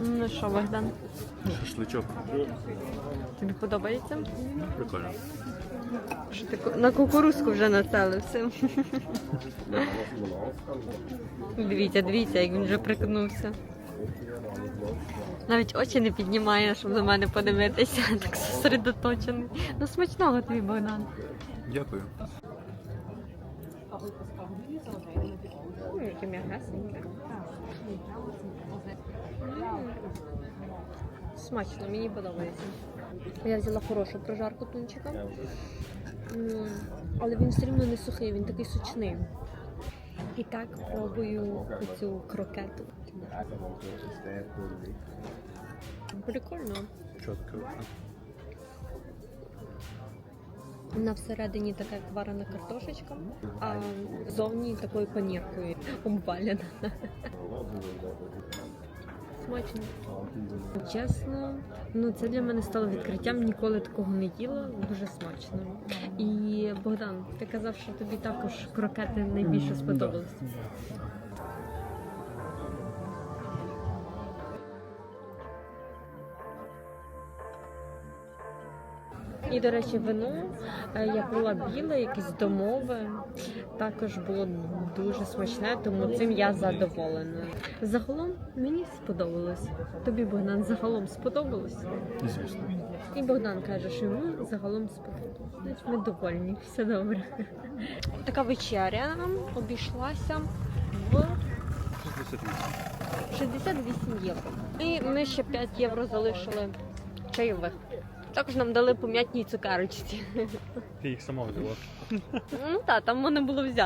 Ну що, Богдан, Шашличок. тобі подобається? Прикольно. Що ти на кукурузку вже нацелився? Дивіться, дивіться, як він вже прикнувся. Навіть очі не піднімає, щоб на мене подивитися, так зосередоточений. Ну смачного тобі, Богдан. Дякую. Ой, яке м'ягесеньке. М. Смачно, мені подобається. Я взяла хорошу прожарку тунчика. Але він все рівно не сухий, він такий сочний. І так пробую цю крокету. Прикольно. Вона всередині така як варена картошечка, а зовні такою паніркою обвалена. Смачно. Чесно, ну це для мене стало відкриттям. Ніколи такого не їла. Дуже смачно. І Богдан, ти казав, що тобі також крокети найбільше сподобались. І, до речі, вино е, я пила біле, якесь домове. Також було дуже смачне, тому цим я задоволена. Загалом мені сподобалось. Тобі Богдан загалом сподобалось? Звісно. І Богдан каже, що йому загалом сподобалось. Значить, ми довольні, все добре. Така вечеря нам обійшлася в 68. 68 євро. І ми ще 5 євро залишили чайових. Також нам дали пом'ятній цукарочці. Ти їх сама взяла. Ну так, там можна було взяти.